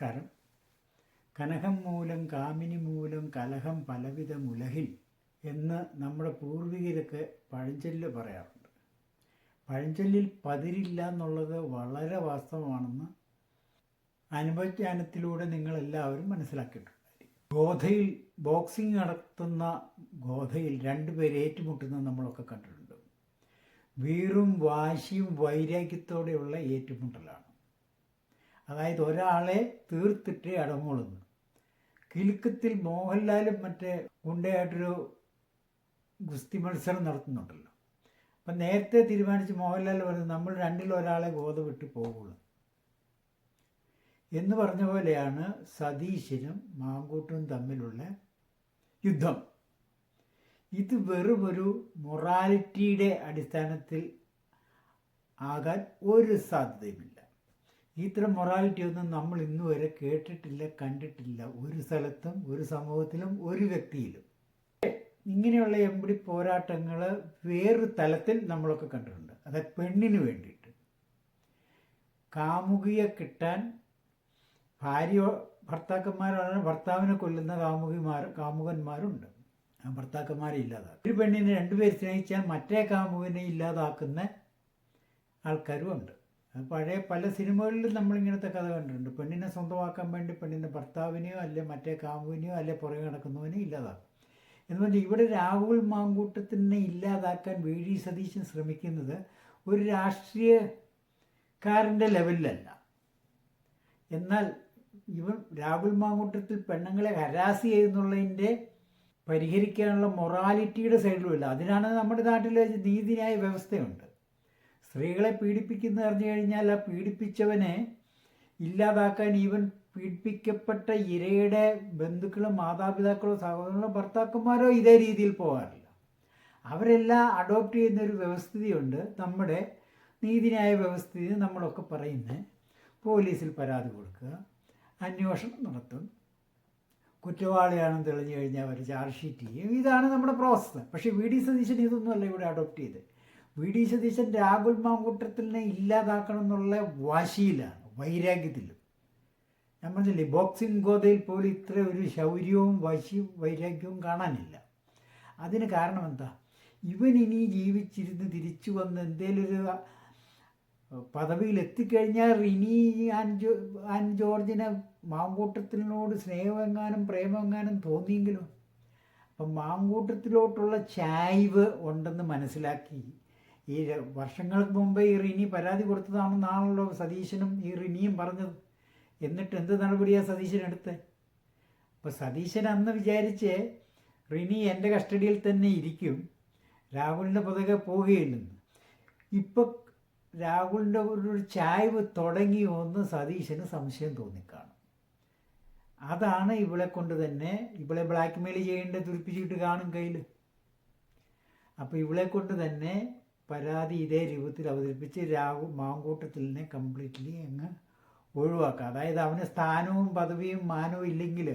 നമസ്കാരം. കനകം മൂലം കാമിനി മൂലം കലഹം പലവിധ മുലഹിൽ എന്ന് നമ്മുടെ പൂർവികരൊക്കെ പഴഞ്ചൊല്ല് പറയാറുണ്ട്. പഴഞ്ചൊല്ലിൽ പതിരില്ല എന്നുള്ളത് വളരെ വാസ്തവമാണെന്ന് അനുഭവജ്ഞാനത്തിലൂടെ നിങ്ങളെല്ലാവരും മനസ്സിലാക്കിയിട്ടുണ്ട് ഗോധയിൽ ബോക്സിംഗ് നടത്തുന്ന ഗോധയിൽ രണ്ടുപേരെ ഏറ്റുമുട്ടുന്നത് നമ്മളൊക്കെ കണ്ടിട്ടുണ്ട്. വീറും വാശിയും വൈരാഗ്യത്തോടെയുള്ള ഏറ്റുമുട്ടലാണ്. അതായത് ഒരാളെ തീർത്തിട്ടേ അടങ്ങുള്ളൂ കിലുക്കത്തിൽ മോഹൻലാലും മറ്റേ ഗുണ്ടയായിട്ടൊരു ഗുസ്തി മത്സരം നടത്തുന്നുണ്ടല്ലോ. അപ്പം നേരത്തെ തീരുമാനിച്ച് മോഹൻലാൽ പറഞ്ഞു നമ്മൾ രണ്ടിൽ ഒരാളെ ഗോത വിട്ട് പോകുള്ളൂ എന്ന് പറഞ്ഞ പോലെയാണ് സതീശനും മാങ്കൂട്ടും തമ്മിലുള്ള യുദ്ധം. ഇത് വെറും ഒരു മൊറാലിറ്റിയുടെ അടിസ്ഥാനത്തിൽ ആകാൻ ഒരു സാധ്യതയുമില്ല. ഇത്തരം മൊറാലിറ്റി ഒന്നും നമ്മൾ ഇന്നു വരെ കേട്ടിട്ടില്ല കണ്ടിട്ടില്ല. ഒരു സ്ഥലത്തും ഒരു സമൂഹത്തിലും ഒരു വ്യക്തിയിലും. ഇങ്ങനെയുള്ള എമ്പിടി പോരാട്ടങ്ങൾ വേറൊരു തലത്തിൽ നമ്മളൊക്കെ കണ്ടിട്ടുണ്ട്. അത് പെണ്ണിന് വേണ്ടിയിട്ട്. കാമുകിയെ കിട്ടാൻ ഭാര്യ ഭർത്താക്കന്മാരാണ് ഭർത്താവിനെ കൊല്ലുന്ന കാമുകിമാർ കാമുകന്മാരുണ്ട്. ഭർത്താക്കന്മാരെ ഇല്ലാതാക്കും. ഒരു പെണ്ണിനെ രണ്ടുപേർ സ്നേഹിച്ചാൽ മറ്റേ കാമുകിനെ ഇല്ലാതാക്കുന്ന ആൾക്കാരും ഉണ്ട്. പഴയ പല സിനിമകളിലും നമ്മളിങ്ങനത്തെ കഥ കണ്ടിട്ടുണ്ട്. പെണ്ണിനെ സ്വന്തമാക്കാൻ വേണ്ടി പെണ്ണിന്റെ ഭർത്താവിനെയോ അല്ലെ മറ്റേ കാമുവിനെയോ അല്ലെ പുറകെ നടക്കുന്നവനെയോ ഇല്ലാതാക്കും. എന്ന് ഇവിടെ രാഹുൽ മാങ്കൂട്ടത്തിനെ ഇല്ലാതാക്കാൻ വി ഡി സതീശൻ ശ്രമിക്കുന്നത് ഒരു രാഷ്ട്രീയക്കാരന്റെ ലെവലിലല്ല. എന്നാൽ ഇവൻ രാഹുൽ മാങ്കൂട്ടത്തിൽ പെണ്ണുങ്ങളെ ഹരാസ് ചെയ്യുന്നുള്ളതിന്റെ പരിഹരിക്കാനുള്ള മൊറാലിറ്റിയുടെ സൈഡിലുമില്ല. അതിനാണ് നമ്മുടെ നാട്ടിൽ നീതിന്യായ വ്യവസ്ഥയുണ്ട്. സ്ത്രീകളെ പീഡിപ്പിക്കുന്ന അറിഞ്ഞു കഴിഞ്ഞാൽ ആ പീഡിപ്പിച്ചവനെ ഇല്ലാതാക്കാൻ ഈവൻ പീഡിപ്പിക്കപ്പെട്ട ഇരയുടെ ബന്ധുക്കളും മാതാപിതാക്കളോ സഹോദരങ്ങളോ ഭർത്താക്കന്മാരോ ഇതേ രീതിയിൽ പോകാറില്ല. അവരെല്ലാം അഡോപ്റ്റ് ചെയ്യുന്ന ഒരു വ്യവസ്ഥിതിയുണ്ട്. നമ്മുടെ നീതിന്യായ വ്യവസ്ഥിതി നമ്മളൊക്കെ പറയുന്നത് പോലീസിൽ പരാതി കൊടുക്കുക അന്വേഷണം നടത്തും കുറ്റവാളിയാണെന്ന് തെളിഞ്ഞു കഴിഞ്ഞാൽ അവർ ചാർജ് ഷീറ്റ് ചെയ്യും. ഇതാണ് നമ്മുടെ പ്രോസസ്സ് പക്ഷേ വി ഡി സതീശൻ ഇതൊന്നുമല്ല ഇവിടെ അഡോപ്റ്റ് ചെയ്ത് വി ഡി സതീശൻ രാഹുൽ മാങ്കൂട്ടത്തിനെ ഇല്ലാതാക്കണം എന്നുള്ള വാശിയിലാണ് വൈരാഗ്യത്തിലും. ഞാൻ പറഞ്ഞില്ലേ ബോക്സിംഗ് ഗോതയിൽ പോലും ഇത്ര ഒരു ശൗര്യവും വശിയും വൈരാഗ്യവും കാണാനില്ല. അതിന് കാരണം എന്താ? ഇവൻ ഇനി ജീവിച്ചിരുന്ന് തിരിച്ചു വന്ന് എന്തേലും ഒരു പദവിയിൽ എത്തിക്കഴിഞ്ഞാൽ റിനി ആൻ ജോ ആൻ ജോർജിനെ മാങ്കൂട്ടത്തിനോട് സ്നേഹമെങ്ങാനും പ്രേമെങ്ങാനും തോന്നിയെങ്കിലും? അപ്പം മാങ്കൂട്ടത്തിലോട്ടുള്ള ചായ്വ് ഉണ്ടെന്ന് മനസ്സിലാക്കി ഈ വർഷങ്ങൾക്ക് മുമ്പേ ഈ റിനി പരാതി കൊടുത്തതാണെന്നാണല്ലോ സതീശനും ഈ റിനിയും പറഞ്ഞത്. എന്നിട്ട് എന്ത് നടപടിയാണ് സതീശൻ എടുത്ത്? അപ്പോൾ സതീശൻ അന്ന് വിചാരിച്ച് റിനി എന്റെ കസ്റ്റഡിയിൽ തന്നെ ഇരിക്കും. രാഹുലിന്റെ പുറകെ പോവുകയില്ലെന്ന്. ഇപ്പം രാഹുലിന്റെ ഒരു ചായ്വ് തുടങ്ങി ഒന്ന് സതീശന് സംശയം തോന്നിക്കാണും. അതാണ് ഇവളെ കൊണ്ട് തന്നെ ഇവളെ ബ്ലാക്ക് മെയിൽ ചെയ്യേണ്ട തുരിപ്പിച്ചിട്ട് കാണും കയ്യിൽ അപ്പോൾ ഇവളെ കൊണ്ട് തന്നെ പരാതി ഇതേ രൂപത്തിൽ അവതരിപ്പിച്ച് രാഹു മാങ്കൂട്ടത്തിലിനെ കംപ്ലീറ്റ്ലി അങ്ങ് ഒഴിവാക്കുക. അതായത് അവന് സ്ഥാനവും പദവിയും മാനവും ഇല്ലെങ്കിൽ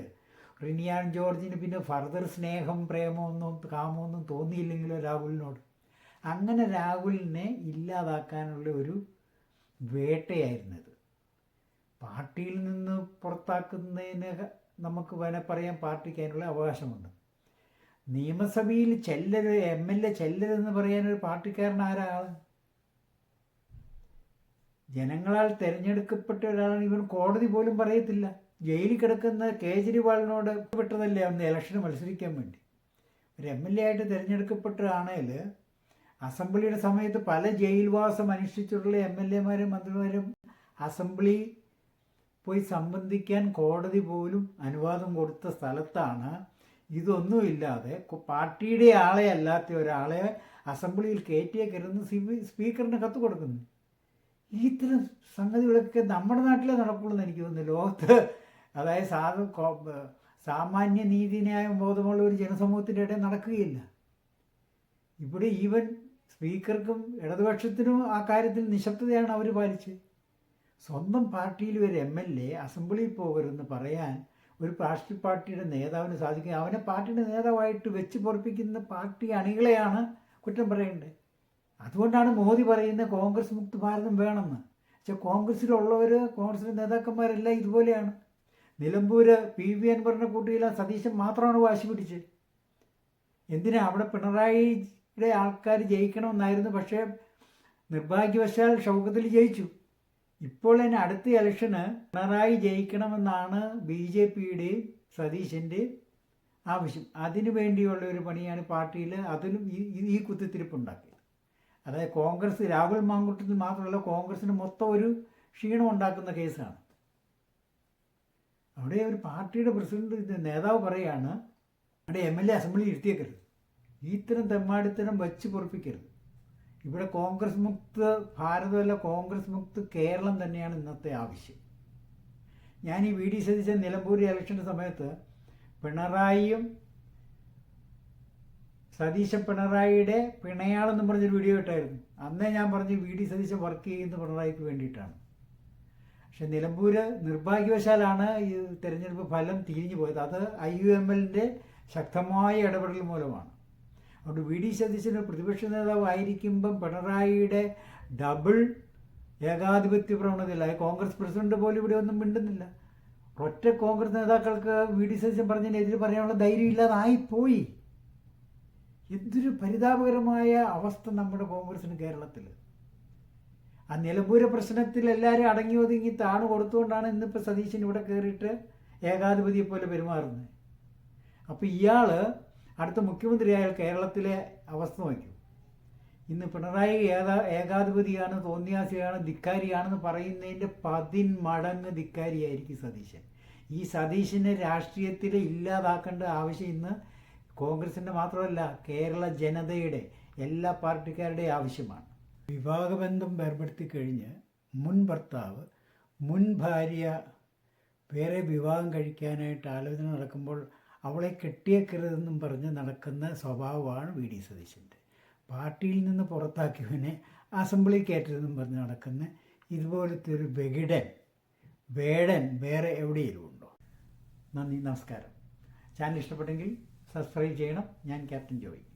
റിനിയാൻ ജോർജിന് പിന്നെ ഫർദർ സ്നേഹം പ്രേമമൊന്നും കാമമൊന്നും തോന്നിയില്ലെങ്കിലോ രാഹുലിനോട്? അങ്ങനെ രാഹുലിനെ ഇല്ലാതാക്കാനുള്ള ഒരു വേട്ടയായിരുന്നത്. പാർട്ടിയിൽ നിന്ന് പുറത്താക്കുന്നതിന് നമുക്ക് വേണേൽ പറയാൻ പാർട്ടിക്ക് അതിനുള്ള അവകാശമുണ്ട്. നിയമസഭയിൽ ചെല്ലര് എം എൽ എ ചെല്ലരെന്ന് പറയാനൊരു പാർട്ടിക്കാരൻ ആരാണ് ജനങ്ങളാൽ തിരഞ്ഞെടുക്കപ്പെട്ട ഒരാളാണ് ഇവൻ. കോടതി പോലും പറയത്തില്ല. ജയിലിൽ കിടക്കുന്ന കേജ്രിവാളിനോട് പെട്ടതല്ലേ അന്ന് ഇലക്ഷന് മത്സരിക്കാൻ വേണ്ടി? ഒരു എം എൽ എ ആയിട്ട് തിരഞ്ഞെടുക്കപ്പെട്ടതാണെങ്കിൽ അസംബ്ലിയുടെ സമയത്ത് പല ജയിൽവാസം അനുഷ്ഠിച്ചിട്ടുള്ള എം എൽ എമാരും മന്ത്രിമാരും അസംബ്ലി പോയി സംബന്ധിക്കാൻ കോടതി പോലും അനുവാദം കൊടുത്ത സ്ഥലത്താണ് ഇതൊന്നുമില്ലാതെ പാർട്ടിയുടെ ആളെ അല്ലാത്ത ഒരാളെ അസംബ്ലിയിൽ കയറ്റിയേക്കരുന്ന് സ്പീക്കറിന് കത്ത് കൊടുക്കുന്നു. ഇത്തരം സംഗതികളൊക്കെ നമ്മുടെ നാട്ടിലേ നടക്കുള്ളൂ എനിക്ക് തോന്നുന്നു. ലോകത്ത് അതായത് സാധ സാമാന്യ നീതിന്യായ ബോധമുള്ള ഒരു ജനസമൂഹത്തിന്റെ ഇടയിൽ നടക്കുകയില്ല. ഇവിടെ ഈവൻ സ്പീക്കർക്കും ഇടതുപക്ഷത്തിനും ആ കാര്യത്തിൽ നിശബ്ദതയാണ് അവർ പാലിച്ചത്. സ്വന്തം പാർട്ടിയിൽ ഒരു എം എൽ എ അസംബ്ലിയിൽ പോകരുതെന്ന് പറയാൻ ഒരു രാഷ്ട്രീയ പാർട്ടിയുടെ നേതാവിന് സാധിക്കുക അവനെ പാർട്ടിയുടെ നേതാവായിട്ട് വെച്ച് പൊറപ്പിക്കുന്ന പാർട്ടി അണികളെയാണ് കുറ്റം പറയേണ്ടത്. അതുകൊണ്ടാണ് മോദി പറയുന്ന കോൺഗ്രസ് മുക്ത ഭാരതം വേണമെന്ന്. പക്ഷേ കോൺഗ്രസ്സിലുള്ളവർ കോൺഗ്രസിലെ നേതാക്കന്മാരെല്ലാം ഇതുപോലെയാണ്. നിലമ്പൂർ പി വി അൻവറിനെ കൂട്ടിയില്ല സതീശൻ മാത്രമാണ് വാശി പിടിച്ച് എന്തിനാ അവിടെ പിണറായിയുടെ ആൾക്കാർ ജയിക്കണമെന്നായിരുന്നു. പക്ഷേ നിർഭാഗ്യവശാൽ ഷൗക്കത്തിൽ ജയിച്ചു. ഇപ്പോൾ തന്നെ അടുത്ത ഇലക്ഷന് പിണറായി ജയിക്കണമെന്നാണ് ബി ജെ പിയുടെയും സതീശന്റെയും ആവശ്യം. അതിനു വേണ്ടിയുള്ള ഒരു പണിയാണ് പാർട്ടിയിൽ അതിലും ഈ- കുത്തിത്തിരിപ്പുണ്ടാക്കിയത് അതായത് കോൺഗ്രസ് രാഹുൽ മാങ്കുട്ടത്തിൽ മാത്രമല്ല കോൺഗ്രസിന് മൊത്തം ഒരു ക്ഷീണം ഉണ്ടാക്കുന്ന കേസാണ്. അവിടെ ഒരു പാർട്ടിയുടെ പ്രസിഡന്റ് നേതാവ് പറയാണ് അവിടെ എം എൽ എ അസംബ്ലി ഇരുത്തിയേക്കരുത്. ഇത്തരം തെമ്മാടിത്തരം വച്ച് പൊറപ്പിക്കരുത്. ഇവിടെ കോൺഗ്രസ് മുക്ത് ഭാരതമല്ല കോൺഗ്രസ് മുക്ത് കേരളം തന്നെയാണ് ഇന്നത്തെ ആവശ്യം. ഞാൻ ഈ വി ഡി സതീശൻ നിലമ്പൂർ ഇലക്ഷന്റെ സമയത്ത് പിണറായിയും സതീശൻ പിണറായിയുടെ പിണയാളെന്നും പറഞ്ഞൊരു വീഡിയോ ഇട്ടായിരുന്നു. അന്നേ ഞാൻ പറഞ്ഞു വി ഡി സതീശൻ വർക്ക് ചെയ്യുന്ന പിണറായിക്ക് വേണ്ടിയിട്ടാണ്. പക്ഷെ നിലമ്പൂർ നിർഭാഗ്യവശാലാണ് ഈ തിരഞ്ഞെടുപ്പ് ഫലം തിരിഞ്ഞു പോയത് അത് ഐ യു എം എല്ലിന്റെ ശക്തമായ ഇടപെടൽ മൂലമാണ്. അതുകൊണ്ട് വി ഡി സതീശന് പ്രതിപക്ഷ നേതാവായിരിക്കുമ്പം പിണറായിയുടെ ഡബിൾ ഏകാധിപത്യ പ്രവണതയില്ല. കോൺഗ്രസ് പ്രസിഡന്റ് പോലും ഇവിടെ ഒന്നും മിണ്ടുന്നില്ല. ഒറ്റ കോൺഗ്രസ് നേതാക്കൾക്ക് വി ഡി സതീശൻ പറഞ്ഞതിനെതിരെ പറയാനുള്ള ധൈര്യം ഇല്ലാതായിപ്പോയി എന്തൊരു പരിതാപകരമായ അവസ്ഥ നമ്മുടെ കോൺഗ്രസിന് കേരളത്തിൽ ആ നിലമ്പൂര പ്രശ്നത്തിൽ എല്ലാവരും അടങ്ങി ഒതുങ്ങി താണ് കൊടുത്തുകൊണ്ടാണ് ഇന്നിപ്പോൾ സതീശൻ ഇവിടെ കയറിയിട്ട് ഏകാധിപതിയെ പോലെ പെരുമാറുന്നത്. അപ്പോൾ ഇയാൾ അടുത്ത മുഖ്യമന്ത്രിയായാൽ കേരളത്തിലെ അവസ്ഥ നോക്കൂ. ഇന്ന് പിണറായി ഏകാ ഏകാധിപതിയാണ് തോന്നിയാസിയാണ് ധിക്കാരിയാണെന്ന് പറയുന്നതിന്റെ പതിന്മടങ്ങ് ധിക്കാരിയായിരിക്കും സതീശൻ. ഈ സതീശനെ രാഷ്ട്രീയത്തിൽ ഇല്ലാതാക്കേണ്ട ആവശ്യം ഇന്ന് കോൺഗ്രസിന്റെ മാത്രമല്ല കേരള ജനതയുടെ എല്ലാ പാർട്ടിക്കാരുടെയും ആവശ്യമാണ്. വിവാഹബന്ധം ഏർപ്പെടുത്തി കഴിഞ്ഞ് മുൻ ഭർത്താവ് മുൻ ഭാര്യ വേറെ വിവാഹം കഴിക്കാനായിട്ട് ആലോചന നടക്കുമ്പോൾ അവളെ കെട്ടിയേക്കരുതെന്നും പറഞ്ഞ് നടക്കുന്ന സ്വഭാവമാണ് വി ഡി സതീശന്റെ. പാർട്ടിയിൽ നിന്ന് പുറത്താക്കിയവനെ അസംബ്ലി കയറ്റരുതെന്നും പറഞ്ഞ് നടക്കുന്ന ഇതുപോലത്തെ ഒരു വെകിടൻ വേടൻ വേറെ എവിടെയെങ്കിലും ഉണ്ടോ? നന്ദി നമസ്കാരം. ചാനൽ ഇഷ്ടപ്പെട്ടെങ്കിൽ സബ്സ്ക്രൈബ് ചെയ്യണം. ഞാൻ ക്യാപ്റ്റൻ ജോയി.